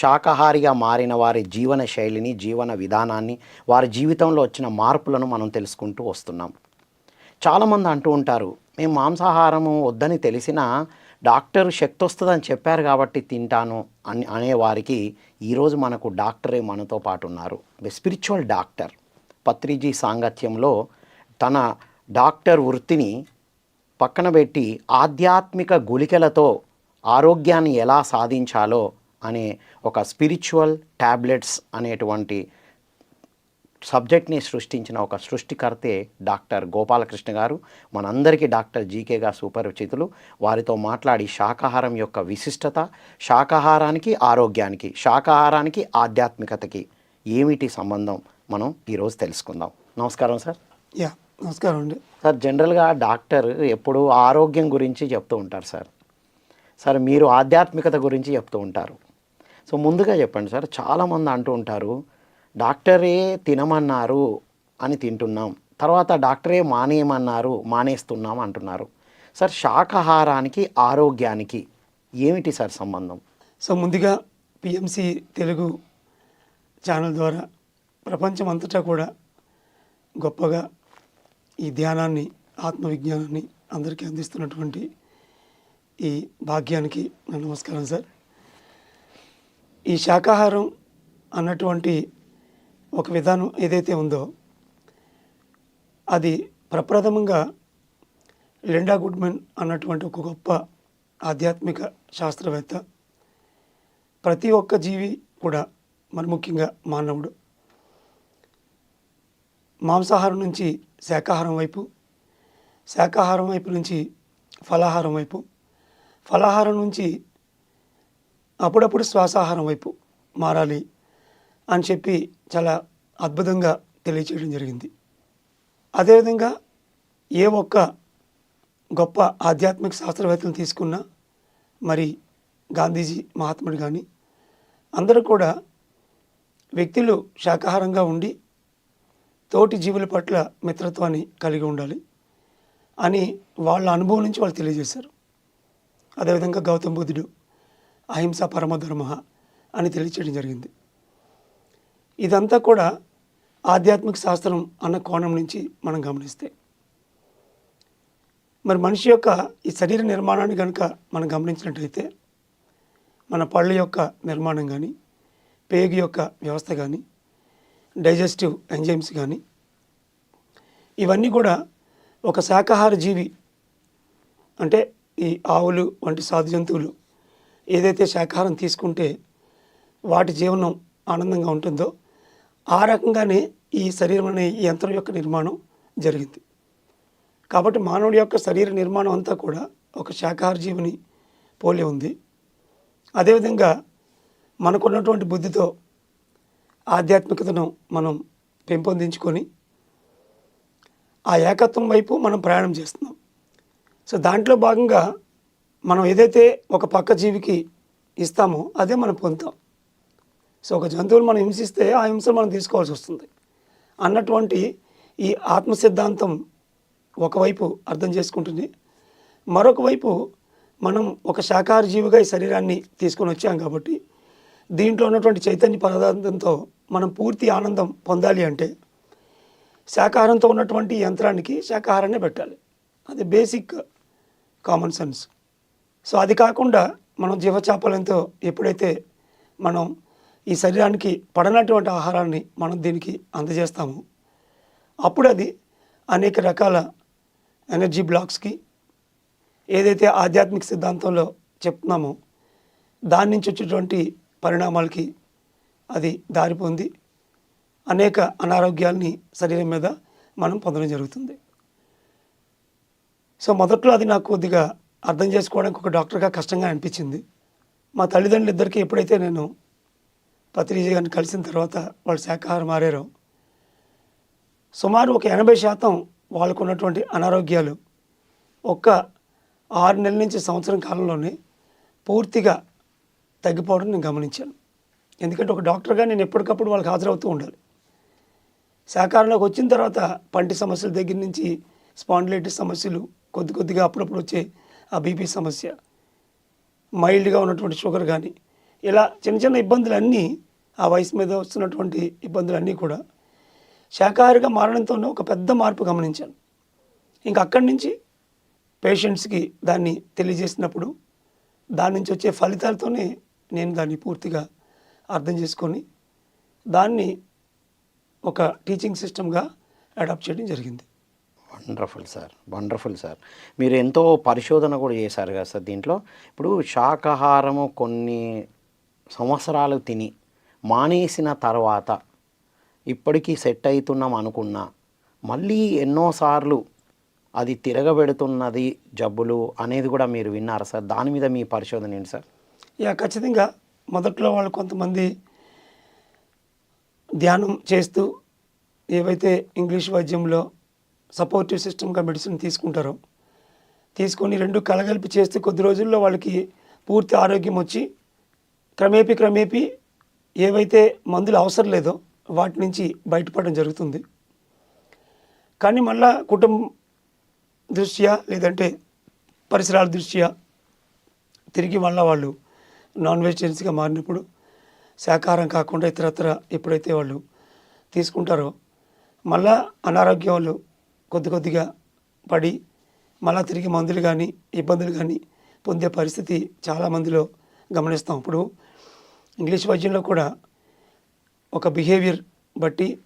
శాకాహారిగా మారిన వారి జీవన శైలిని జీవన విధానాన్ని వారి జీవితంలో వచ్చిన మార్పులను మనం తెలుసుకుంటూ వస్తున్నాం. చాలామంది అంటూ ఉంటారు మేము మాంసాహారము వద్దని తెలిసినా డాక్టర్ శక్తి వస్తుందని చెప్పారు కాబట్టి తింటాను అని అనేవారికి ఈరోజు మనకు డాక్టరే మనతో పాటు ఉన్నారు. స్పిరిచువల్ డాక్టర్ పత్రిజీ సాంగత్యంలో తన డాక్టర్ వృత్తిని పక్కన పెట్టి ఆధ్యాత్మిక గుళికలతో ఆరోగ్యాన్ని ఎలా సాధించాలో అనే ఒక స్పిరిచువల్ ట్యాబ్లెట్స్ అనేటువంటి సబ్జెక్ట్ని సృష్టించిన ఒక సృష్టికర్తే డాక్టర్ గోపాలకృష్ణ గారు. మనందరికీ డాక్టర్ జీకేగా సుపరిచితులు. వారితో మాట్లాడి శాకాహారం యొక్క విశిష్టత శాకాహారానికి ఆరోగ్యానికి శాకాహారానికి ఆధ్యాత్మికతకి ఏమిటి సంబంధం మనం ఈరోజు తెలుసుకుందాం. నమస్కారం సార్. యా నమస్కారం అండి. సార్ జనరల్గా డాక్టర్ ఎప్పుడు ఆరోగ్యం గురించి చెప్తూ ఉంటారు సార్. సార్ మీరు ఆధ్యాత్మికత గురించి చెప్తూ ఉంటారు. సో ముందుగా చెప్పండి సార్ చాలామంది అంటూ ఉంటారు డాక్టరే తినమన్నారు అని తింటున్నాం. తర్వాత డాక్టరే మానేయమన్నారు మానేస్తున్నాం అంటున్నారు. సార్ శాకాహారానికి ఆరోగ్యానికి ఏమిటి సార్ సంబంధం? సో ముందుగా పిఎంసి తెలుగు ఛానల్ ద్వారా ప్రపంచం అంతటా కూడా గొప్పగా ఈ ధ్యానాన్ని ఆత్మవిజ్ఞానాన్ని అందరికీ అందిస్తున్నటువంటి ఈ భాగ్యానికి నమస్కారం సార్. ఈ శాకాహారం అన్నటువంటి ఒక విధానం ఏదైతే ఉందో అది ప్రప్రథమంగా లిండా గుడ్మెన్ అన్నటువంటి ఒక గొప్ప ఆధ్యాత్మిక శాస్త్రవేత్త ప్రతి ఒక్క జీవి కూడా మరి ముఖ్యంగా మానవుడు. మాంసాహారం నుంచి శాకాహారం వైపు శాకాహారం వైపు నుంచి ఫలాహారం వైపు ఫలాహారం నుంచి అప్పుడప్పుడు శ్వాసాహారం వైపు మారాలి అని చెప్పి చాలా అద్భుతంగా తెలియచేయడం జరిగింది. అదేవిధంగా ఏ ఒక్క గొప్ప ఆధ్యాత్మిక శాస్త్రవేత్తలు తీసుకున్నా మరి గాంధీజీ మహాత్ముడు కానీ అందరూ కూడా వ్యక్తులు శాకాహారంగా ఉండి తోటి జీవుల పట్ల మిత్రత్వాన్ని కలిగి ఉండాలి అని వాళ్ళ అనుభవం నుంచి వాళ్ళు తెలియజేశారు. అదేవిధంగా గౌతమ్ బుద్ధుడు అహింస పరమధర్మ అని తెలియచేయడం జరిగింది. ఇదంతా కూడా ఆధ్యాత్మిక శాస్త్రం అన్న కోణం నుంచి మనం గమనిస్తే. మరి మనిషి యొక్క ఈ శరీర నిర్మాణాన్ని కనుక మనం గమనించినట్టయితే మన పళ్ళ యొక్క నిర్మాణం కానీ పేగు యొక్క వ్యవస్థ కానీ డైజెస్టివ్ ఎంజైమ్స్ కానీ ఇవన్నీ కూడా ఒక శాకాహార జీవి అంటే ఈ ఆవులు వంటి సాధు జంతువులు ఏదైతే శాకాహారం తీసుకుంటే వాటి జీవనం ఆనందంగా ఉంటుందో ఆ రకంగానే ఈ శరీరం అనే ఈ యంత్రం యొక్క నిర్మాణం జరిగింది. కాబట్టి మానవుడి యొక్క శరీర నిర్మాణం అంతా కూడా ఒక శాకాహార జీవిని పోలి ఉంది. అదేవిధంగా మనకున్నటువంటి బుద్ధితో ఆధ్యాత్మికతను మనం పెంపొందించుకొని ఆ ఏకత్వం వైపు మనం ప్రయాణం చేస్తున్నాం. సో దాంట్లో భాగంగా మనం ఏదైతే ఒక పక్క జీవికి ఇస్తామో అదే మనం పొందుతాం. సో ఒక జంతువులు మనం హింసిస్తే ఆ హింసను మనం తీసుకోవాల్సి వస్తుంది. అన్నటువంటి ఈ ఆత్మ సిద్ధాంతం ఒకవైపు అర్థం చేసుకుంటుంది. మరొక వైపు మనం ఒక శాకాహార జీవిగా ఈ శరీరాన్ని తీసుకొని వచ్చాం కాబట్టి దీంట్లో ఉన్నటువంటి చైతన్య పదార్థంతో మనం పూర్తి ఆనందం పొందాలి అంటే శాకాహారంతో ఉన్నటువంటి యంత్రానికి శాకాహారాన్ని పెట్టాలి. అది బేసిక్ కామన్ సెన్స్. సో అది కాకుండా మనం జీవచాపలంతో ఎప్పుడైతే మనం ఈ శరీరానికి పడనటువంటి ఆహారాన్ని మనం దీనికి అందజేస్తాము అప్పుడు అది అనేక రకాల ఎనర్జీ బ్లాక్స్కి ఏదైతే ఆధ్యాత్మిక సిద్ధాంతంలో చెప్తున్నామో దాని నుంచి వచ్చేటువంటి పరిణామాలకి అది దారి పొంది అనేక అనారోగ్యాల్ని శరీరం మీద మనం పొందడం జరుగుతుంది. సో మొదట్లో అది నాకు కొద్దిగా అర్థం చేసుకోవడానికి ఒక డాక్టర్గా కష్టంగా అనిపించింది. మా తల్లిదండ్రులు ఇద్దరికి ఎప్పుడైతే నేను పత్రిజీ గారిని కలిసిన తర్వాత వాళ్ళు శాఖాహారం మారారో సుమారు ఒక ఎనభై శాతం వాళ్ళకు ఉన్నటువంటి అనారోగ్యాలు ఒక్క ఆరు నెలల నుంచి సంవత్సరం కాలంలోనే పూర్తిగా తగ్గిపోవడం నేను గమనించాను. ఎందుకంటే ఒక డాక్టర్గా నేను ఎప్పటికప్పుడు వాళ్ళకి హాజరవుతూ ఉండాలి. శాకాహారంలోకి వచ్చిన తర్వాత పంటి సమస్యల దగ్గర నుంచి స్పాండిలైటిస్ సమస్యలు కొద్ది కొద్దిగా అప్పుడప్పుడు వచ్చే ఆ బీపీ సమస్య. మైల్డ్గా ఉన్నటువంటి షుగర్ కానీ ఇలా చిన్న చిన్న ఇబ్బందులన్నీ ఆ వయసు మీద వస్తున్నటువంటి ఇబ్బందులన్నీ కూడా శాకాహారిగా మారడంతోనే ఒక పెద్ద మార్పు గమనించాను ఇంకా అక్కడి నుంచి పేషెంట్స్కి దాన్ని తెలియజేసినప్పుడు దాని నుంచి వచ్చే ఫలితాలతోనే నేను దాన్ని పూర్తిగా అర్థం చేసుకొని దాన్ని ఒక టీచింగ్ సిస్టమ్గా అడాప్ట్ చేయడం జరిగింది. వండర్ఫుల్ సార్ వండర్ఫుల్ సార్ మీరు ఎంతో పరిశోధన కూడా చేశారు కదా సార్ దీంట్లో. ఇప్పుడు శాకాహారము కొన్ని సంవత్సరాలు తిని మానేసిన తర్వాత ఇప్పటికీ సెట్ అవుతున్నాం అనుకున్నా మళ్ళీ ఎన్నోసార్లు అది తిరగబెడుతున్నది జబ్బులు అనేది కూడా మీరు విన్నారు సార్ దాని మీద మీ పరిశోధన ఏంటి సార్ ఇక ఖచ్చితంగా. మొదట్లో వాళ్ళు కొంతమంది ధ్యానం చేస్తూ ఏవైతే ఇంగ్లీష్ వైద్యంలో సపోర్టివ్ సిస్టమ్గా మెడిసిన్ తీసుకుంటారో. తీసుకొని రెండు కలగలిపి చేస్తే కొద్ది రోజుల్లో వాళ్ళకి పూర్తి ఆరోగ్యం వచ్చి క్రమేపీ క్రమేపీ ఏవైతే మందులు అవసరం లేదో వాటి నుంచి బయటపడడం జరుగుతుంది. కానీ మళ్ళా కుటుంబం దృష్ట్యా లేదంటే పరిసరాల దృష్ట్యా తిరిగి మళ్ళీ వాళ్ళు నాన్ వెజిటేరియన్స్గా మారినప్పుడు శాకాహారం కాకుండా ఇతరత్ర ఎప్పుడైతే వాళ్ళు తీసుకుంటారో మళ్ళా అనారోగ్యాలు కొద్ది కొద్దిగా పడి మళ్ళా తిరిగి మందులు కానీ ఇబ్బందులు కానీ పొందే పరిస్థితి చాలామందిలో గమనిస్తాం. ఇప్పుడు ఇంగ్లీష్ వైద్యంలో కూడా ఒక బిహేవియర్ బట్టి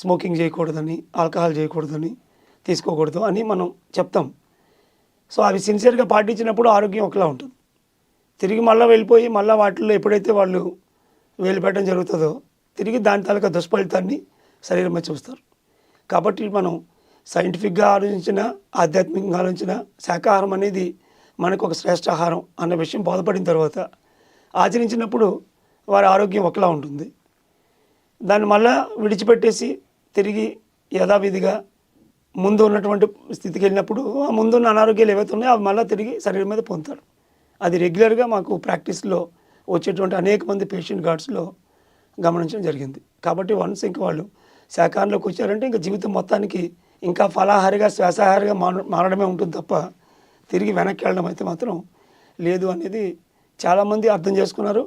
స్మోకింగ్ చేయకూడదని ఆల్కహాల్ చేయకూడదని తీసుకోకూడదు అని మనం చెప్తాం. సో అవి సిన్సియర్గా పాటించినప్పుడు ఆరోగ్యం ఒకలా ఉంటుంది. తిరిగి మళ్ళీ వెళ్ళిపోయి మళ్ళీ వాటిల్లో ఎప్పుడైతే వాళ్ళు వేలు పెట్టడం జరుగుతుందో తిరిగి దాని తాలూకా దుష్ఫలితాన్ని శరీరం చూస్తారు. కాబట్టి మనం సైంటిఫిక్గా ఆలోచించిన ఆధ్యాత్మికంగా ఆలోచించిన శాకాహారం అనేది మనకు ఒక శ్రేష్ట ఆహారం అన్న విషయం బోధపడిన తర్వాత ఆచరించినప్పుడు వారి ఆరోగ్యం ఒకలా ఉంటుంది. దాన్ని మళ్ళా విడిచిపెట్టేసి తిరిగి యథావిధిగా ముందు ఉన్నటువంటి స్థితికి వెళ్ళినప్పుడు ఆ ముందున్న అనారోగ్యాలు ఏవైతే ఉన్నాయో అవి మళ్ళీ తిరిగి శరీరం మీద పొందుతారు. అది రెగ్యులర్గా మాకు ప్రాక్టీస్లో వచ్చేటువంటి అనేక మంది పేషెంట్ గార్డ్స్లో గమనించడం జరిగింది. కాబట్టి వన్స్ ఇంక వాళ్ళు శాఖాహారంలోకి వచ్చారంటే ఇంకా జీవితం మొత్తానికి ఇంకా ఫలాహారిగా శ్వాసాహారిగా మారడమే ఉంటుంది తప్ప తిరిగి వెనక్కి వెళ్ళడం అయితే మాత్రం లేదు అనేది చాలామంది అర్థం చేసుకున్నారు.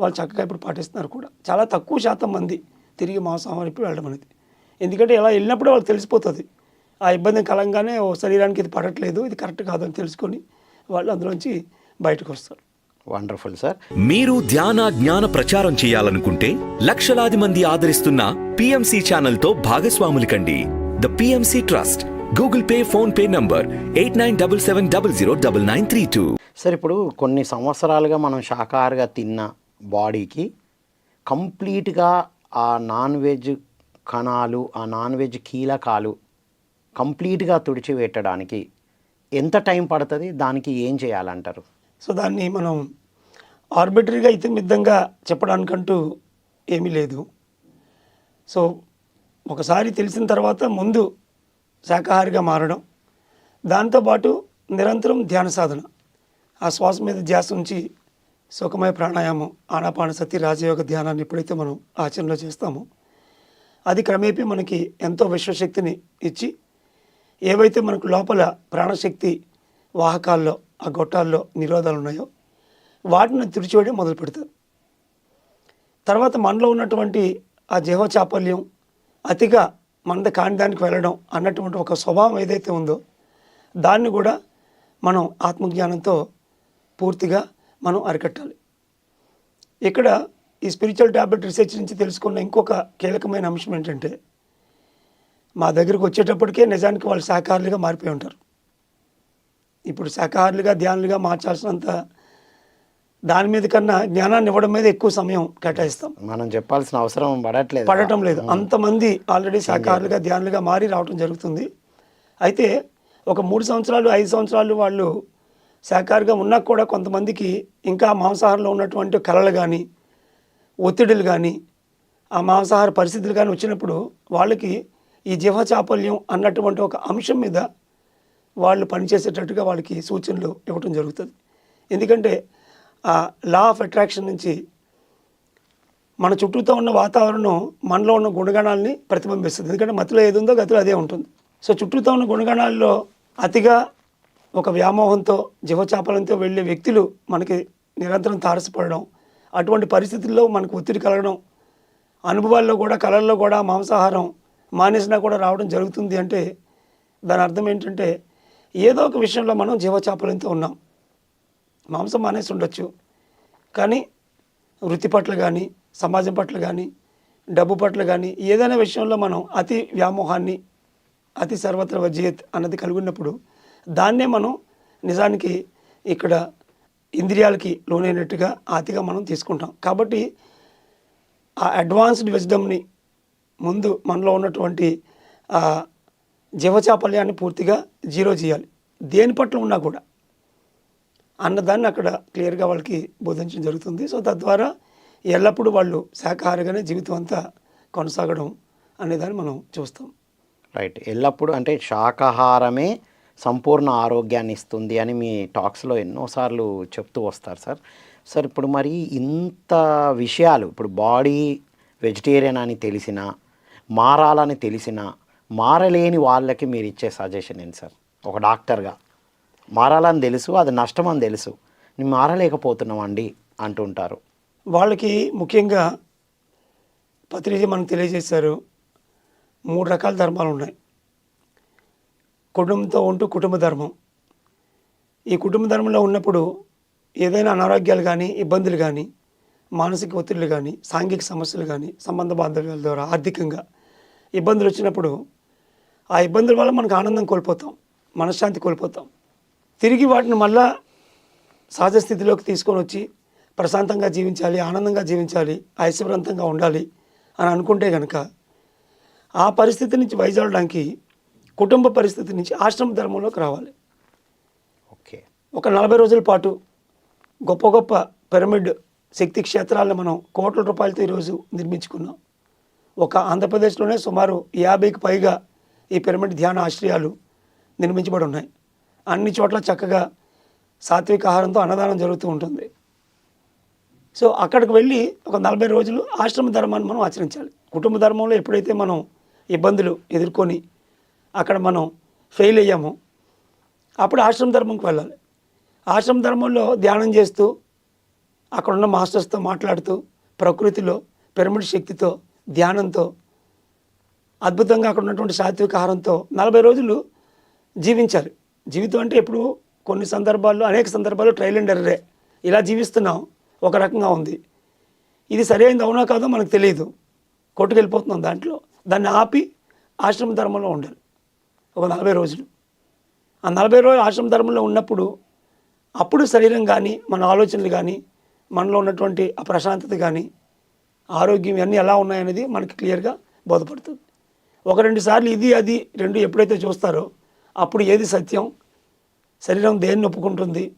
వాళ్ళు చక్కగా ఇప్పుడు పాటిస్తున్నారు కూడా. చాలా తక్కువ శాతం మంది తిరిగి మాంసాహారం ఇప్పుడు వెళ్ళడం అనేది. ఎందుకంటే ఇలా వెళ్ళినప్పుడు వాళ్ళకి తెలిసిపోతుంది. ఆ ఇబ్బంది కలంగానే ఓ శరీరానికి ఇది పడట్లేదు ఇది కరెక్ట్ కాదని తెలుసుకొని వాళ్ళు అందులోంచి బయటకు వస్తారు. వండర్ఫుల్ సార్ మీరు ధ్యాన జ్ఞాన ప్రచారం చేయాలనుకుంటే లక్షలాది మంది ఆదరిస్తున్న పిఎంసి ఛానల్తో భాగస్వాములు కండి the PMC trust Google Pay PhonePe number eight nine double seven double zero double nine three two sir ఇప్పుడు కొన్ని సంవత్సరాలుగా మనం శాకాహారిగా తిన్న బాడీకి కంప్లీట్గా ఆ నాన్ వెజ్ కణాలు ఆ నాన్ వెజ్ కీలకాలు కంప్లీట్గా తుడిచిపెట్టడానికి ఎంత టైం పడుతుంది? దానికి ఏం చేయాలంటారు? సో దాన్ని మనం ఆర్బిటరీగా ఇతిమిద్దంగా చెప్పడానికంటూ ఏమీ లేదు. సో ఒకసారి తెలిసిన తర్వాత ముందు శాకాహారిగా మారడం దాంతోపాటు నిరంతరం ధ్యాన సాధన ఆ శ్వాస మీద ధ్యాస ఉంచి సుఖమయ ప్రాణాయామం ఆనాపానసతి రాజయోగ ధ్యానాన్ని ఎప్పుడైతే మనం ఆచరణలో చేస్తామో అది క్రమేపీ మనకి ఎంతో విశ్వశక్తిని ఇచ్చి ఏవైతే మనకు లోపల ప్రాణశక్తి వాహకాల్లో ఆ గొట్టాల్లో నిరోధాలు ఉన్నాయో వాటిని తుడిచివేయడం మొదలు పెడతారు. తర్వాత మనలో ఉన్నటువంటి ఆ జీవ చాపల్యం అతిగా మన కాండానికి దానికి వెళ్ళడం అన్నటువంటి ఒక స్వభావం ఏదైతే ఉందో దాన్ని కూడా మనం ఆత్మజ్ఞానంతో పూర్తిగా మనం అరికట్టాలి. ఇక్కడ ఈ స్పిరిచువల్ ట్యాబ్లెట్ రీసెర్చ్ నుంచి తెలుసుకున్న ఇంకొక కీలకమైన అంశం ఏంటంటే మా దగ్గరకు వచ్చేటప్పటికే నిజానికి వాళ్ళు సహకారులుగా మారిపోయి ఉంటారు. ఇప్పుడు శాఖాహారులుగా ధ్యానులుగా మార్చాల్సినంత దాని మీద కన్నా జ్ఞానాన్ని ఇవ్వడం మీద ఎక్కువ సమయం కేటాయిస్తాం. మనం చెప్పాల్సిన అవసరం పడట్లేదు. పడటం లేదు. అంతమంది ఆల్రెడీ శాఖాహారులుగా ధ్యానులుగా మారి రావడం జరుగుతుంది. అయితే ఒక మూడు సంవత్సరాలు ఐదు సంవత్సరాలు వాళ్ళు శాఖాహారిగా ఉన్నా కూడా కొంతమందికి ఇంకా మాంసాహారంలో ఉన్నటువంటి కళలు కానీ ఒత్తిడులు కానీ ఆ మాంసాహార పరిస్థితులు కానీ వచ్చినప్పుడు వాళ్ళకి ఈ జీవ చాపల్యం అన్నటువంటి ఒక అంశం మీద వాళ్ళు పనిచేసేటట్టుగా వాళ్ళకి సూచనలు ఇవ్వటం జరుగుతుంది. ఎందుకంటే ఆ లా ఆఫ్ అట్రాక్షన్ నుంచి మన చుట్టూతో ఉన్న వాతావరణం మనలో ఉన్న గుణగణాలని ప్రతిబింబిస్తుంది. ఎందుకంటే మతిలో ఏది ఉందో గతిలో అదే ఉంటుంది. సో చుట్టూతో ఉన్న గుణగణాల్లో అతిగా ఒక వ్యామోహంతో జీవచాపలంతో వెళ్ళే వ్యక్తులు మనకి నిరంతరం తారసపడడం అటువంటి పరిస్థితుల్లో మనకు ఒత్తిడి కలగడం అనుభవాల్లో కూడా కళల్లో కూడా మాంసాహారం మానేసినా కూడా రావడం జరుగుతుంది అంటే దాని అర్థం ఏంటంటే ఏదో ఒక విషయంలో మనం జీవచాపలంతో ఉన్నాం. మాంసం మానేసి ఉండొచ్చు. కానీ వృత్తి పట్ల కానీ సమాజం పట్ల కానీ డబ్బు పట్ల కానీ ఏదైనా విషయంలో మనం అతి వ్యామోహాన్ని అతి సర్వత్ర వజీయత్ అన్నది కలిగి ఉన్నప్పుడు దాన్నే మనం నిజానికి ఇక్కడ ఇంద్రియాలకి లోనైనట్టుగా అతిగా మనం తీసుకుంటాం. కాబట్టి ఆ అడ్వాన్స్డ్ విజ్డమ్ని ముందు మనలో ఉన్నటువంటి జీవచాపల్యాన్ని పూర్తిగా జీరో చేయాలి. దేని పట్ల ఉన్నా కూడా. అన్నదాన్ని అక్కడ క్లియర్గా వాళ్ళకి బోధించడం జరుగుతుంది. సో తద్వారా ఎల్లప్పుడూ వాళ్ళు శాకాహారిగానే జీవితం అంతా కొనసాగడం అనేదాన్ని మనం చూస్తాం. రైట్. ఎల్లప్పుడూ అంటే శాకాహారమే సంపూర్ణ ఆరోగ్యాన్ని ఇస్తుంది అని మీ టాక్స్లో ఎన్నోసార్లు చెప్తూ వస్తారు సార్. సార్ ఇప్పుడు మరి ఇంత విషయాలు ఇప్పుడు బాడీ వెజిటేరియన్ అని తెలిసిన మారాలని తెలిసినా మారలేని వాళ్ళకి మీరు ఇచ్చే సజెషన్ ఏంటి సార్? ఒక డాక్టర్గా. మారాలని తెలుసు అది నష్టం అని తెలుసు. నేను మారలేకపోతున్నామండి అంటుంటారు. వాళ్ళకి ముఖ్యంగా పత్రిజీ మనకు తెలియజేశారు మూడు రకాల ధర్మాలు ఉన్నాయి. కుటుంబంతో ఉంటూ కుటుంబ ధర్మం. ఈ కుటుంబ ధర్మంలో ఉన్నప్పుడు ఏదైనా అనారోగ్యాలు కానీ ఇబ్బందులు కానీ మానసిక ఒత్తిళ్ళు కానీ సాంఘిక సమస్యలు కానీ సంబంధ బాంధవ్యాల ద్వారా ఆర్థికంగా ఇబ్బందులు వచ్చినప్పుడు ఆ ఇబ్బందుల వల్ల మనకు ఆనందం కోల్పోతాం మనశ్శాంతి కోల్పోతాం. తిరిగి వాటిని మళ్ళా సహజ స్థితిలోకి తీసుకొని వచ్చి ప్రశాంతంగా జీవించాలి ఆనందంగా జీవించాలి ఐశ్వర్యంతంగా ఉండాలి అని అనుకుంటే కనుక ఆ పరిస్థితి నుంచి వైజాడడానికి కుటుంబ పరిస్థితి నుంచి ఆశ్రమ ధర్మంలోకి రావాలి. ఓకే. ఒక నలభై రోజుల పాటు గొప్ప గొప్ప పిరమిడ్ శక్తి క్షేత్రాలను మనం కోట్ల రూపాయలతో ఈరోజు నిర్మించుకున్నాం. ఒక ఆంధ్రప్రదేశ్లోనే సుమారు యాభైకి పైగా ఈ పిరమిడ్ ధ్యాన ఆశ్రయాలు నిర్మించబడి ఉన్నాయి. అన్ని చోట్ల చక్కగా సాత్విక ఆహారంతో అన్నదానం జరుగుతూ ఉంటుంది. సో అక్కడికి వెళ్ళి ఒక నలభై రోజులు ఆశ్రమ ధర్మాన్ని మనం ఆచరించాలి. కుటుంబ ధర్మంలో ఎప్పుడైతే మనం ఇబ్బందులు ఎదుర్కొని అక్కడ మనం ఫెయిల్ అయ్యామో అప్పుడు ఆశ్రమ ధర్మంకి వెళ్ళాలి. ఆశ్రమ ధర్మంలో ధ్యానం చేస్తూ అక్కడున్న మాస్టర్స్తో మాట్లాడుతూ ప్రకృతిలో పిరమిడ్ శక్తితో ధ్యానంతో అద్భుతంగా అక్కడ ఉన్నటువంటి సాత్విక ఆహారంతో నలభై రోజులు జీవించారు. జీవితం అంటే ఇప్పుడు కొన్ని సందర్భాల్లో అనేక సందర్భాల్లో ట్రయల్ అండ్ ఎర్రే ఇలా జీవిస్తున్నాం. ఒక రకంగా ఉంది. ఇది సరైనది అవునా కాదో మనకు తెలియదు. కొట్టుకెళ్ళిపోతున్నాం దాంట్లో. దాన్ని ఆపి ఆశ్రమ ధర్మంలో ఉండాలి. ఒక నలభై రోజులు. ఆ నలభై రోజులు ఆశ్రమ ధర్మంలో ఉన్నప్పుడు అప్పుడు శరీరం కానీ మన ఆలోచనలు కానీ మనలో ఉన్నటువంటి ఆ ప్రశాంతత కానీ ఆరోగ్యం ఇవన్నీ ఎలా ఉన్నాయనేది మనకి క్లియర్గా బోధపడుతుంది. ఒక రెండు సార్లు ఇది అది రెండు ఎప్పుడైతే చూస్తారో అప్పుడు ఏది సత్యం? శరీరం దేన్ని ఒప్పుకుంటుంది?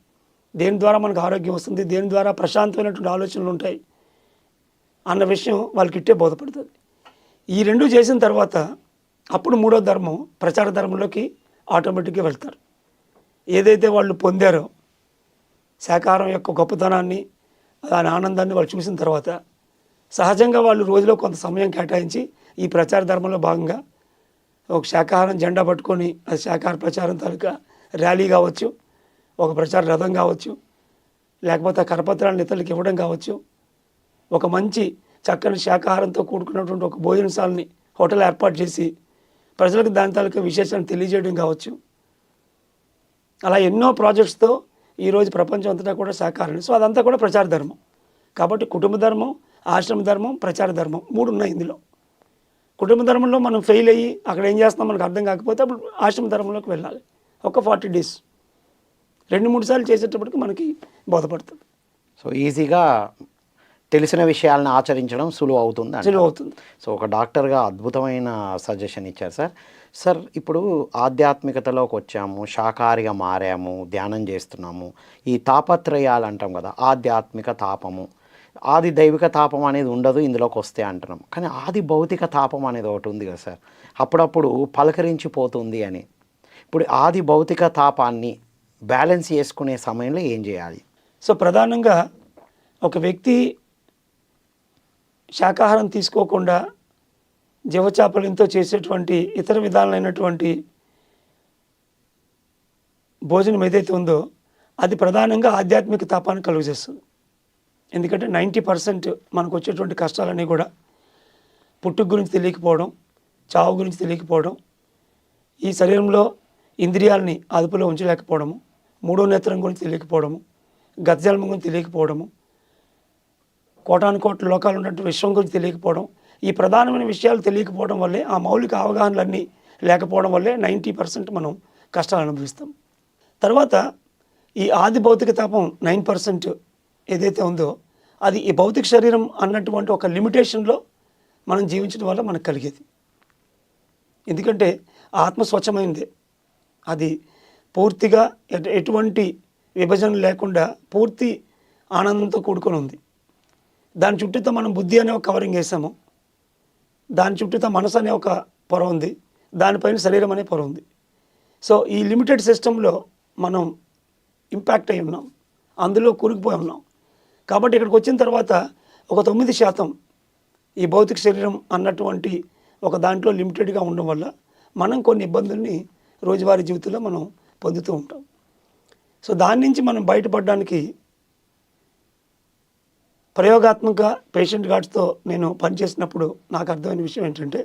దేని ద్వారా మనకు ఆరోగ్యం వస్తుంది? దేని ద్వారా ప్రశాంతమైనటువంటి ఆలోచనలు ఉంటాయి? అన్న విషయం వాళ్ళకి ఇట్టే బోధపడుతుంది. ఈ రెండు చేసిన తర్వాత అప్పుడు మూడో ధర్మం ప్రచార ధర్మంలోకి ఆటోమేటిక్గా వెళ్తారు. ఏదైతే వాళ్ళు పొందారో శాకాహారం యొక్క గొప్పతనాన్ని దాని ఆనందాన్ని వాళ్ళు చూసిన తర్వాత సహజంగా వాళ్ళు రోజులో కొంత సమయం కేటాయించి ఈ ప్రచార ధర్మంలో భాగంగా ఒక శాకాహారం జెండా పట్టుకొని అది శాకాహార ప్రచారం తాలూకా ర్యాలీ కావచ్చు ఒక ప్రచార రథం కావచ్చు లేకపోతే కరపత్రాలు కరపత్రాలను ఇతరులకు ఇవ్వడం కావచ్చు ఒక మంచి చక్కని శాకాహారంతో కూడుకున్నటువంటి ఒక భోజనశాలని హోటల్ ఏర్పాటు చేసి ప్రజలకు దాని తాలూకా విశేషాలను తెలియజేయడం కావచ్చు. అలా ఎన్నో ప్రాజెక్ట్స్తో ఈరోజు ప్రపంచం అంతటా కూడా శాకాహారం సో అదంతా కూడా ప్రచార ధర్మం. కాబట్టి కుటుంబ ధర్మం ఆశ్రమ ధర్మం ప్రచార ధర్మం మూడు ఉన్నాయి ఇందులో. కుటుంబ ధర్మంలో మనం ఫెయిల్ అయ్యి అక్కడ ఏం చేస్తాం మనకు అర్థం కాకపోతే అప్పుడు ఆశ్రమ ధర్మంలోకి వెళ్ళాలి. ఒక ఫార్టీ డేస్ రెండు మూడు సార్లు చేసేటప్పటికి మనకి బోధపడుతుంది. సో ఈజీగా తెలిసిన విషయాలను ఆచరించడం సులువు అవుతుంది. సులువు అవుతుంది. సో ఒక డాక్టర్గా అద్భుతమైన సజెషన్ ఇచ్చారు సార్. సార్ ఇప్పుడు ఆధ్యాత్మికతలోకి వచ్చాము శాకాహారిగా మారాము ధ్యానం చేస్తున్నాము. ఈ తాపత్రయాలు అంటాం కదా ఆధ్యాత్మిక తాపము. ఆది దైవిక తాపం అనేది ఉండదు ఇందులోకి వస్తే అంటున్నాం. కానీ ఆది భౌతిక తాపం అనేది ఒకటి ఉంది కదా సార్. అప్పుడప్పుడు పలకరించిపోతుంది అని. ఇప్పుడు ఆది భౌతిక తాపాన్ని బ్యాలెన్స్ చేసుకునే సమయంలో ఏం చేయాలి? సో ప్రధానంగా ఒక వ్యక్తి శాకాహారం తీసుకోకుండా జీవచాపలంతో చేసేటువంటి ఇతర విధాలైనటువంటి భోజనం ఏదైతే ఉందో అది ప్రధానంగా ఆధ్యాత్మిక తాపాన్ని కలుగజేస్తుంది. ఎందుకంటే నైంటీ పర్సెంట్ మనకు వచ్చేటువంటి కష్టాలన్నీ కూడా పుట్టుక గురించి తెలియకపోవడం చావు గురించి తెలియకపోవడం ఈ శరీరంలో ఇంద్రియాలని అదుపులో ఉంచలేకపోవడము మూడో నేత్రం గురించి తెలియకపోవడము గతజన్మ గురించి తెలియకపోవడము కోటాను కోట్ల లోకాలు ఉన్నటువంటి విశ్వం గురించి తెలియకపోవడం ఈ ప్రధానమైన విషయాలు తెలియకపోవడం వల్లే ఆ మౌలిక అవగాహనలన్నీ లేకపోవడం వల్లే నైంటీ పర్సెంట్ మనం కష్టాలు అనుభవిస్తాం. తర్వాత ఈ ఆది భౌతిక తాపం నైన్ పర్సెంట్ ఏదైతే ఉందో అది ఈ భౌతిక శరీరం అన్నటువంటి ఒక లిమిటేషన్లో మనం జీవించడం వల్ల మనకు కలిగేది. ఎందుకంటే ఆత్మ స్వచ్ఛమైందే. అది పూర్తిగా ఎటువంటి విభజన లేకుండా పూర్తి ఆనందంతో కూడుకొని ఉంది. దాని చుట్టూతో మనం బుద్ధి అనే ఒక కవరింగ్ వేసాము. దాని చుట్టూతో మనసు అనే ఒక పొర ఉంది. దానిపైన శరీరం అనే పొర ఉంది. సో ఈ లిమిటెడ్ సిస్టంలో మనం ఇంపాక్ట్ అయి ఉన్నాం. అందులో కూరుకుపోయి ఉన్నాం. కాబట్టి ఇక్కడికి వచ్చిన తర్వాత ఒక తొమ్మిది శాతం ఈ భౌతిక శరీరం అన్నటువంటి ఒక దాంట్లో లిమిటెడ్గా ఉండడం వల్ల మనం కొన్ని ఇబ్బందుల్ని రోజువారీ జీవితంలో మనం పొందుతూ ఉంటాం. సో దాని నుంచి మనం బయటపడడానికి ప్రయోగాత్మక పేషెంట్ గార్డ్స్తో నేను పనిచేసినప్పుడు నాకు అర్థమైన విషయం ఏంటంటే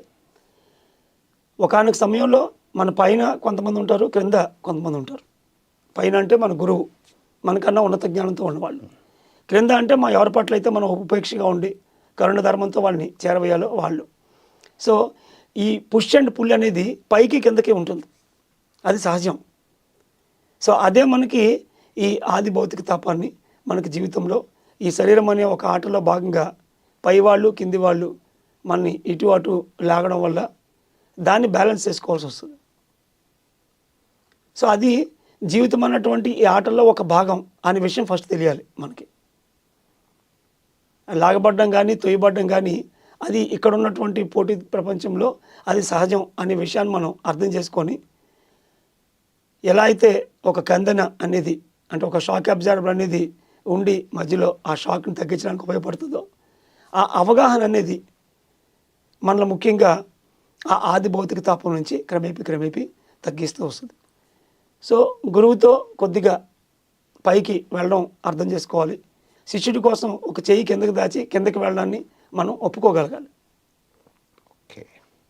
ఒకనొక సమయంలో మన పైన కొంతమంది ఉంటారు క్రింద కొంతమంది ఉంటారు. పైన అంటే మన గురువు మనకన్నా ఉన్నత జ్ఞానంతో ఉన్నవాళ్ళు. క్రింద అంటే మా ఎవరి పట్ల అయితే మనం ఉపేక్షగా ఉండి కరుణ ధర్మంతో వాళ్ళని చేరవేయాలో వాళ్ళు. సో ఈ పుష్ అండ్ పుల్ అనేది పైకి కిందకి ఉంటుంది. అది సహజం. సో అదే మనకి ఈ ఆది భౌతిక తాపాన్ని మనకి జీవితంలో ఈ శరీరం అనే ఒక ఆటలో భాగంగా పై వాళ్ళు కింది వాళ్ళు మనని ఇటు అటు లాగడం వల్ల దాన్ని బ్యాలెన్స్ చేసుకోవాల్సి వస్తుంది. సో అది జీవితం అన్నటువంటి ఈ ఆటల్లో ఒక భాగం అనే విషయం ఫస్ట్ తెలియాలి మనకి. లాగబడ్డం కానీ తొయ్యబడ్డం కానీ అది ఇక్కడ ఉన్నటువంటి పోటీ ప్రపంచంలో అది సహజం అనే విషయాన్ని మనం అర్థం చేసుకొని ఎలా అయితే ఒక కందన అనేది అంటే ఒక షాక్ అబ్జర్వర్ అనేది ఉండి మధ్యలో ఆ షాక్ని తగ్గించడానికి ఉపయోగపడుతుందో ఆ అవగాహన అనేది మనలో ముఖ్యంగా ఆ ఆది భౌతిక తాపం నుంచి క్రమేపీ క్రమేపీ తగ్గిస్తూ వస్తుంది. సో గురువుతో కొద్దిగా పైకి వెళ్ళడం అర్థం చేసుకోవాలి. శిష్యుడి కోసం ఒక చెయ్యి కిందకి దాచి కిందకి వెళ్ళడాన్ని మనం ఒప్పుకోగలగాలి. ఓకే.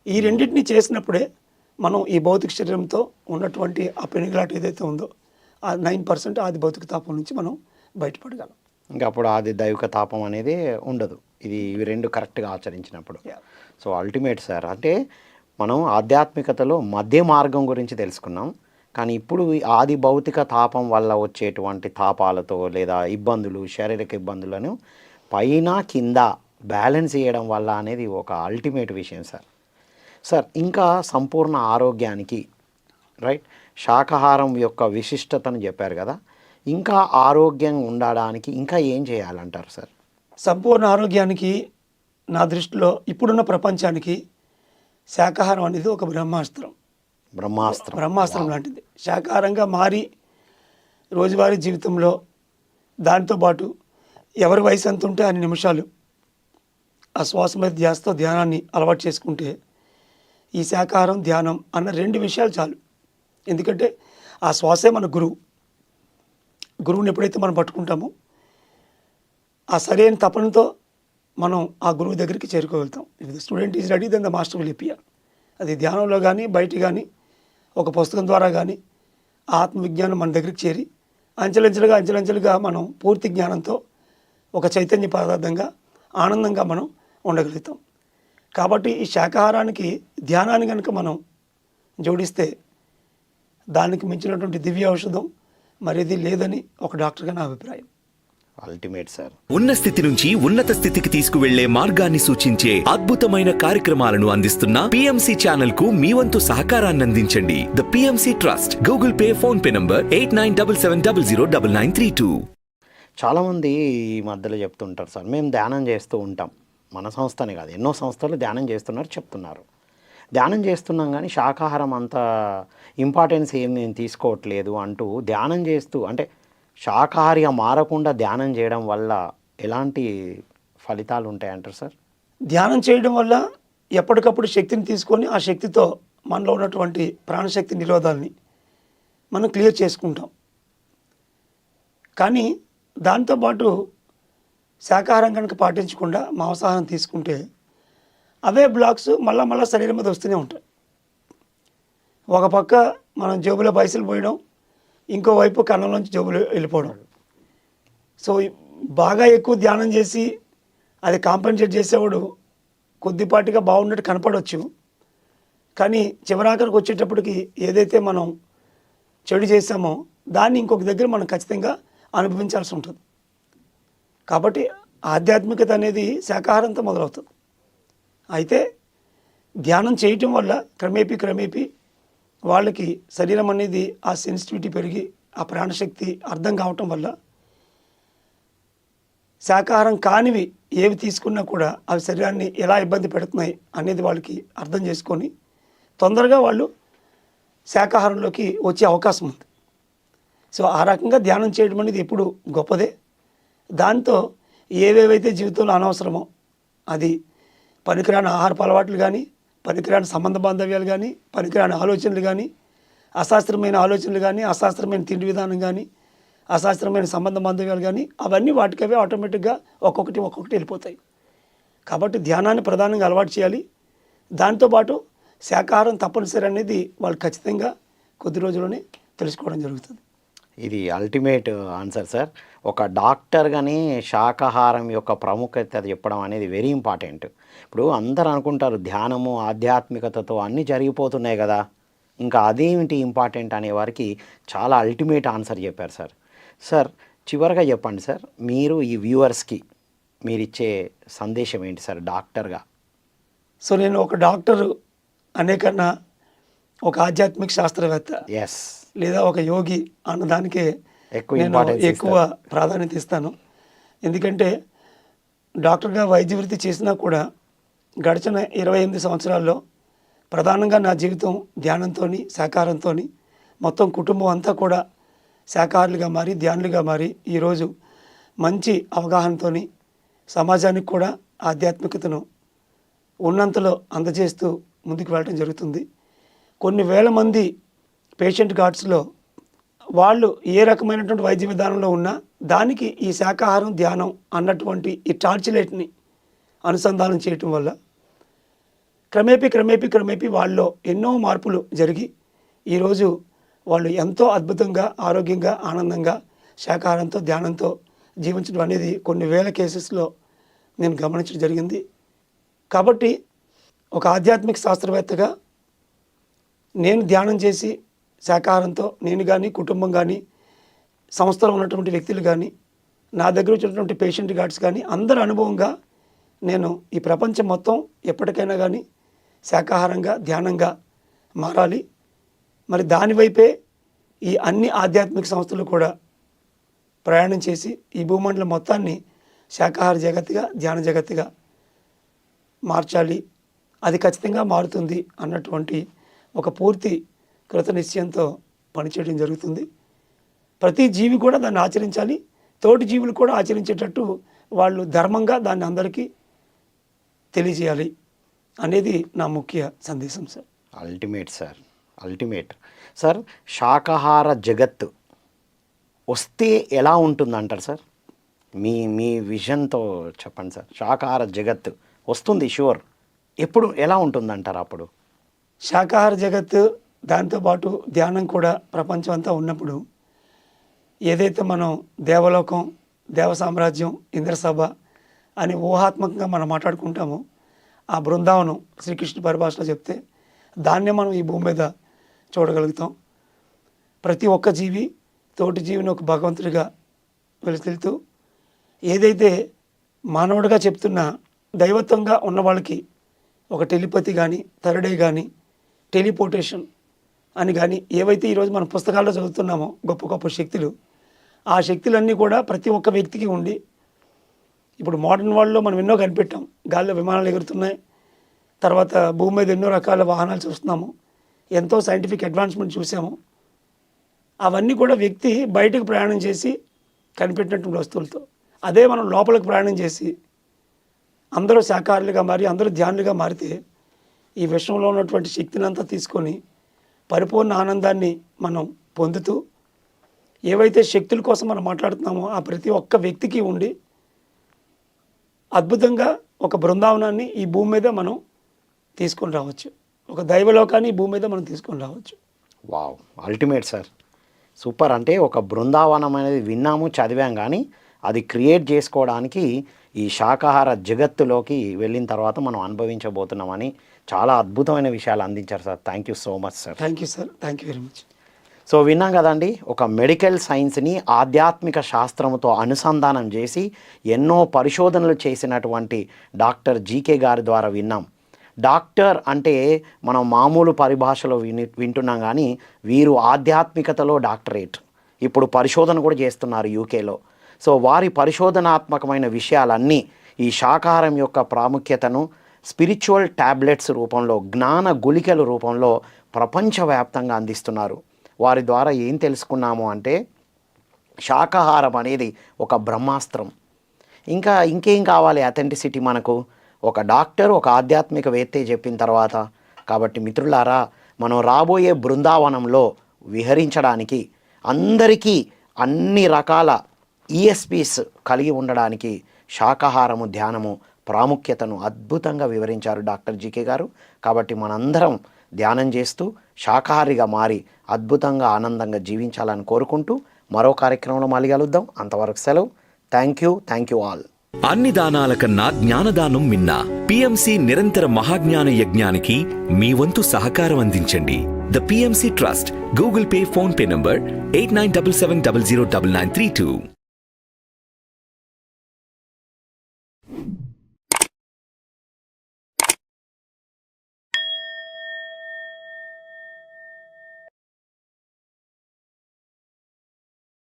ఈ రెండింటిని చేసినప్పుడే మనం ఈ భౌతిక శరీరంతో ఉన్నటువంటి ఆ పెనుగులాట ఏదైతే ఉందో ఆ నైన్ పర్సెంట్ ఆది భౌతిక తాపం నుంచి మనం బయటపడగలం. ఇంకా అప్పుడు అది దైవిక తాపం అనేది ఉండదు. ఇది ఇవి రెండు కరెక్ట్గా ఆచరించినప్పుడు. సో అల్టిమేట్ సార్ అంటే మనం ఆధ్యాత్మికతలో మధ్య మార్గం గురించి తెలుసుకున్నాం. కానీ ఇప్పుడు ఆది భౌతిక తాపం వల్ల వచ్చేటువంటి తాపాలతో లేదా ఇబ్బందులు శారీరక ఇబ్బందులను పైన కింద బ్యాలెన్స్ చేయడం వల్ల అనేది ఒక అల్టిమేట్ విషయం సార్. సార్ ఇంకా సంపూర్ణ ఆరోగ్యానికి రైట్? శాకాహారం యొక్క విశిష్టతను చెప్పారు కదా. ఇంకా ఆరోగ్యంగా ఉండడానికి ఇంకా ఏం చేయాలంటారు సార్? సంపూర్ణ ఆరోగ్యానికి నా దృష్టిలో ఇప్పుడున్న ప్రపంచానికి శాకాహారం అనేది ఒక బ్రహ్మాస్త్రం. బ్రహ్మాస్త్రం. బ్రహ్మాస్త్రం లాంటిది. శాకాహారంగా మారి రోజువారీ జీవితంలో దాంతో పాటు ఎవరి వయసు ఎంత ఉంటే అన్ని నిమిషాలు ఆ శ్వాస మీద ధ్యాసతో ధ్యానాన్ని అలవాటు చేసుకుంటే ఈ శాకాహారం ధ్యానం అన్న రెండు విషయాలు చాలు. ఎందుకంటే ఆ శ్వాసే మన గురువు. గురువుని ఎప్పుడైతే మనం పట్టుకుంటామో ఆ సరైన తపనతో మనం ఆ గురువు దగ్గరికి చేరుకోగలుగుతాం. If the student is ready then the master will అది ధ్యానంలో కానీ బయట కానీ ఒక పుస్తకం ద్వారా కానీ ఆత్మవిజ్ఞానం మన దగ్గరికి చేరి అంచెలంచెలుగా అంచెలంచెలుగా మనం పూర్తి జ్ఞానంతో ఒక చైతన్య పదార్థంగా ఆనందంగా మనం ఉండగలుగుతాం. కాబట్టి ఈ శాకాహారానికి ధ్యానాన్ని కనుక మనం జోడిస్తే దానికి మించినటువంటి దివ్య ఔషధం మరేది లేదని ఒక డాక్టర్గా నా అభిప్రాయం. అల్టిమేట్ సార్ ఉన్న స్థితి నుంచి ఉన్నత స్థితికి తీసుకువెళ్ళే మార్గాన్ని సూచించే అద్భుతమైన కార్యక్రమాలను అందిస్తున్న పిఎంసి ఛానల్కు మీ వంతు సహకారాన్ని అందించండి. The PMC trust Google Pay PhonePe number eight nine double seven double zero double nine three two చాలామంది ఈ మధ్యలో చెప్తుంటారు సార్ మేము ధ్యానం చేస్తూ ఉంటాం. మన సంస్థనే కాదు ఎన్నో సంస్థలు ధ్యానం చేస్తున్నారు చెప్తున్నారు. ధ్యానం చేస్తున్నాం కానీ శాకాహారం అంత ఇంపార్టెన్స్ ఏం నేను తీసుకోవట్లేదు అంటూ ధ్యానం చేస్తూ అంటే శాకాహారిగా మారకుండా ధ్యానం చేయడం వల్ల ఎలాంటి ఫలితాలు ఉంటాయంటారు సార్? ధ్యానం చేయడం వల్ల ఎప్పటికప్పుడు శక్తిని తీసుకొని ఆ శక్తితో మనలో ఉన్నటువంటి ప్రాణశక్తి నిరోధాలని మనం క్లియర్ చేసుకుంటాం. కానీ దాంతోపాటు శాకాహారం కనుక పాటించకుండా మాంసాహారం తీసుకుంటే అవే బ్లాక్స్ మళ్ళా మళ్ళీ శరీరం మీద వస్తూనే ఉంటాయి. ఒక పక్క మనం జేబులో పైసలు పోయడం ఇంకోవైపు కన్నంలోంచి జబ్బులు వెళ్ళిపోవడం. సో బాగా ఎక్కువ ధ్యానం చేసి అది కాంపెన్సేట్ చేసేవాడు కొద్దిపాటిగా బాగున్నట్టు కనపడవచ్చు కానీ చివరాఖరికి వచ్చేటప్పటికి ఏదైతే మనం చెడు చేసామో దాన్ని ఇంకొక దగ్గర మనం ఖచ్చితంగా అనుభవించాల్సి ఉంటుంది. కాబట్టి ఆధ్యాత్మికత అనేది శాకాహారంతో మొదలవుతుంది. అయితే ధ్యానం చేయటం వల్ల క్రమేపీ క్రమేపీ వాళ్ళకి శరీరం అనేది ఆ సెన్సిటివిటీ పెరిగి ఆ ప్రాణశక్తి అర్థం కావటం వల్ల శాకాహారం కానివి ఏవి తీసుకున్నా కూడా అవి శరీరాన్ని ఎలా ఇబ్బంది పెడుతున్నాయి అనేది వాళ్ళకి అర్థం చేసుకొని తొందరగా వాళ్ళు శాకాహారంలోకి వచ్చే అవకాశం ఉంది. సో ఆ రకంగా ధ్యానం చేయడం అనేది ఎప్పుడు గొప్పదే. దాంతో ఏవేవైతే జీవితంలో అనవసరమో అది పనికిరాని ఆహారపు అలవాట్లు కానీ పనికిరాని సంబంధ బాంధవ్యాలు కానీ పనికిరాని ఆలోచనలు కానీ అశాస్త్రమైన ఆలోచనలు కానీ అశాస్త్రమైన తిండి విధానం కానీ అశాస్త్రమైన సంబంధ బాంధవ్యాలు కానీ అవన్నీ వాటికవే ఆటోమేటిక్గా ఒక్కొక్కటి ఒక్కొక్కటి వెళ్ళిపోతాయి. కాబట్టి ధ్యానాన్ని ప్రధానంగా అలవాటు చేయాలి. దాంతోపాటు శాకాహారం తప్పనిసరి అనేది వాళ్ళు ఖచ్చితంగా కొద్ది రోజుల్లోనే తెలుసుకోవడం జరుగుతుంది. ఇది అల్టిమేట్ ఆన్సర్ సార్ ఒక డాక్టర్గానే శాకాహారం యొక్క ప్రాముఖ్యత చెప్పడం అనేది వెరీ ఇంపార్టెంట్ ఇప్పుడు అందరూ అనుకుంటారు ధ్యానము ఆధ్యాత్మికతతో అన్నీ జరిగిపోతున్నాయి కదా. ఇంకా అదేమిటి ఇంపార్టెంట్ అనే వారికి చాలా అల్టిమేట్ ఆన్సర్ చెప్పారు సార్. సార్ చివరగా చెప్పండి సార్ మీరు ఈ వ్యూవర్స్కి మీరు ఇచ్చే సందేశం ఏంటి సార్ డాక్టర్గా? సో నేను ఒక డాక్టరు అనే కన్నా ఒక ఆధ్యాత్మిక శాస్త్రవేత్త ఎస్ లేదా ఒక యోగి అన్నదానికే ఎక్కువ ఎక్కువ ప్రాధాన్యత ఇస్తాను. ఎందుకంటే డాక్టర్గా వైద్య వృత్తి చేసినా కూడా గడిచిన ఇరవై ఎనిమిది సంవత్సరాల్లో ప్రధానంగా నా జీవితం ధ్యానంతో సహకారంతో మొత్తం కుటుంబం అంతా కూడా శాకాహారులుగా మారి ధ్యానులుగా మారి ఈరోజు మంచి అవగాహనతో సమాజానికి కూడా ఆధ్యాత్మికతను ఉన్నంతలో అందజేస్తూ ముందుకు వెళ్ళడం జరుగుతుంది. కొన్ని వేల మంది పేషెంట్ గార్డ్స్లో వాళ్ళు ఏ రకమైనటువంటి వైద్య విధానంలో ఉన్నా దానికి ఈ శాకాహారం ధ్యానం అన్నటువంటి ఈ టార్చిలైట్ని అనుసంధానం చేయటం వల్ల క్రమేపీ క్రమేపీ క్రమేపీ వాళ్ళలో ఎన్నో మార్పులు జరిగి ఈరోజు వాళ్ళు ఎంతో అద్భుతంగా ఆరోగ్యంగా ఆనందంగా శాకాహారంతో ధ్యానంతో జీవించడం అనేది కొన్ని వేల కేసెస్లో నేను గమనించడం జరిగింది. కాబట్టి ఒక ఆధ్యాత్మిక శాస్త్రవేత్తగా నేను ధ్యానం చేసి శాకాహారంతో నేను కానీ కుటుంబం కానీ సంస్థలో ఉన్నటువంటి వ్యక్తులు కానీ నా దగ్గర వచ్చినటువంటి పేషెంట్ గార్డ్స్ కానీ అందరి అనుభవంగా నేను ఈ ప్రపంచం మొత్తం ఎప్పటికైనా కానీ శాకాహారంగా ధ్యానంగా మారాలి. మరి దానివైపే ఈ అన్ని ఆధ్యాత్మిక సంస్థలు కూడా ప్రయాణం చేసి ఈ భూమండలం మొత్తాన్ని శాకాహార జగత్తుగా ధ్యాన జగత్తుగా మార్చాలి. అది ఖచ్చితంగా మారుతుంది అన్నటువంటి ఒక పూర్తి కృత నిశ్చయంతో పనిచేయడం జరుగుతుంది. ప్రతి జీవి కూడా దాన్ని ఆచరించాలి. తోటి జీవులు కూడా ఆచరించేటట్టు వాళ్ళు ధర్మంగా దాన్ని అందరికీ తెలియజేయాలి. అనేది నా ముఖ్య సందేశం sir. Ultimate sir. Ultimate. Sir శాకాహార జగత్తు వస్తే ఎలా ఉంటుంది అంటారు సార్? మీ మీ విజన్తో చెప్పండి సార్. శాకాహార జగత్తు వస్తుంది షూర్ ఎప్పుడు ఎలా ఉంటుంది అంటారు అప్పుడు? శాకాహార జగత్తు దాంతోపాటు ధ్యానం కూడా ప్రపంచం అంతా ఉన్నప్పుడు ఏదైతే మనం దేవలోకం దేవ సామ్రాజ్యం ఇంద్రసభ అని ఊహాత్మకంగా మనం మాట్లాడుకుంటామో ఆ బృందావనం శ్రీకృష్ణ పరిభాషలో చెప్తే దాన్నే మనం ఈ భూమి మీద చూడగలుగుతాం. ప్రతి ఒక్క జీవి తోటి జీవిని ఒక భగవంతుడిగా వెలుతెలుతూ ఏదైతే మానవుడిగా చెప్తున్న దైవత్వంగా ఉన్న వాళ్ళకి ఒక టెలిపతి కానీ థర్డ్ కానీ టెలిపోర్టేషన్ అని కానీ ఏవైతే ఈరోజు మన పుస్తకాల్లో చదువుతున్నామో గొప్ప గొప్ప శక్తులు ఆ శక్తులన్నీ కూడా ప్రతి ఒక్క వ్యక్తికి ఉండి ఇప్పుడు మోడర్న్ వరల్డ్లో మనం ఎన్నో కనిపెట్టాం. గాల్లో విమానాలు ఎగురుతున్నాయి. తర్వాత భూమి మీద ఎన్నో రకాల వాహనాలు చూస్తున్నాము. ఎంతో సైంటిఫిక్ అడ్వాన్స్మెంట్ చూసాము. అవన్నీ కూడా వ్యక్తి బయటకు ప్రయాణం చేసి కనిపెట్టినటువంటి వస్తువులతో. అదే మనం లోపలికి ప్రయాణం చేసి అందరూ శాకాహారులుగా మారి అందరూ ధ్యానులుగా మారితే ఈ విషయంలో ఉన్నటువంటి శక్తిని అంతా తీసుకొని పరిపూర్ణ ఆనందాన్ని మనం పొందుతూ ఏవైతే శక్తుల కోసం మనం మాట్లాడుతున్నామో ఆ ప్రతి ఒక్క వ్యక్తికి ఉండి అద్భుతంగా ఒక బృందావనాన్ని ఈ భూమి మీద మనం తీసుకొని రావచ్చు. ఒక దైవలోకాన్ని ఈ భూమి మీద మనం తీసుకొని రావచ్చు. Wow ultimate sir. సూపర్. అంటే ఒక బృందావనం అనేది విన్నాము చదివాం కానీ అది క్రియేట్ చేసుకోవడానికి ఈ శాకాహార జగత్తులోకి వెళ్ళిన తర్వాత మనం అనుభవించబోతున్నామని చాలా అద్భుతమైన విషయాలు అందించారు sir. Thank you so much sir. Thank you sir. Thank you very much. So విన్నాం కదండి ఒక మెడికల్ సైన్స్ని ఆధ్యాత్మిక శాస్త్రంతో అనుసంధానం చేసి ఎన్నో పరిశోధనలు చేసినటువంటి డాక్టర్ జీకే గారి ద్వారా విన్నాం. డాక్టర్ అంటే మనం మామూలు పరిభాషలో విని వింటున్నాం కానీ వీరు ఆధ్యాత్మికతలో డాక్టరేట్. ఇప్పుడు పరిశోధన కూడా చేస్తున్నారు యూకేలో. సో వారి పరిశోధనాత్మకమైన విషయాలన్నీ ఈ శాకాహారం యొక్క ప్రాముఖ్యతను స్పిరిచువల్ టాబ్లెట్స్ రూపంలో జ్ఞాన గుళికల రూపంలో ప్రపంచవ్యాప్తంగా అందిస్తున్నారు. వారి ద్వారా ఏం తెలుసుకున్నాము అంటే శాకాహారం అనేది ఒక బ్రహ్మాస్త్రం. ఇంకా ఇంకేం కావాలి? అథెంటిసిటీ మనకు. ఒక డాక్టర్ ఒక ఆధ్యాత్మికవేత్తే చెప్పిన తర్వాత. కాబట్టి మిత్రులారా మనం రాబోయే బృందావనంలో విహరించడానికి అందరికీ అన్ని రకాల ఈఎస్పీస్ కలిగి ఉండడానికి శాకాహారము ధ్యానము ప్రాముఖ్యతను అద్భుతంగా వివరించారు డాక్టర్ జీకే గారు. కాబట్టి మనందరం ధ్యానం చేస్తూ శాకాహారిగా మారి అద్భుతంగా ఆనందంగా జీవించాలని కోరుకుంటూ మరో కార్యక్రమంలో మళ్ళీ కలుద్దాం. అంతవరకు సెలవు. Thank you thank you all అన్ని దానాల కన్నా జ్ఞానదానం మిన్న పిఎంసి నిరంతర మహాజ్ఞాన యజ్ఞానికి మీ వంతు సహకారం అందించండి. The PMC trust Google pay phone pay number eight nine double seven double zero double nine three two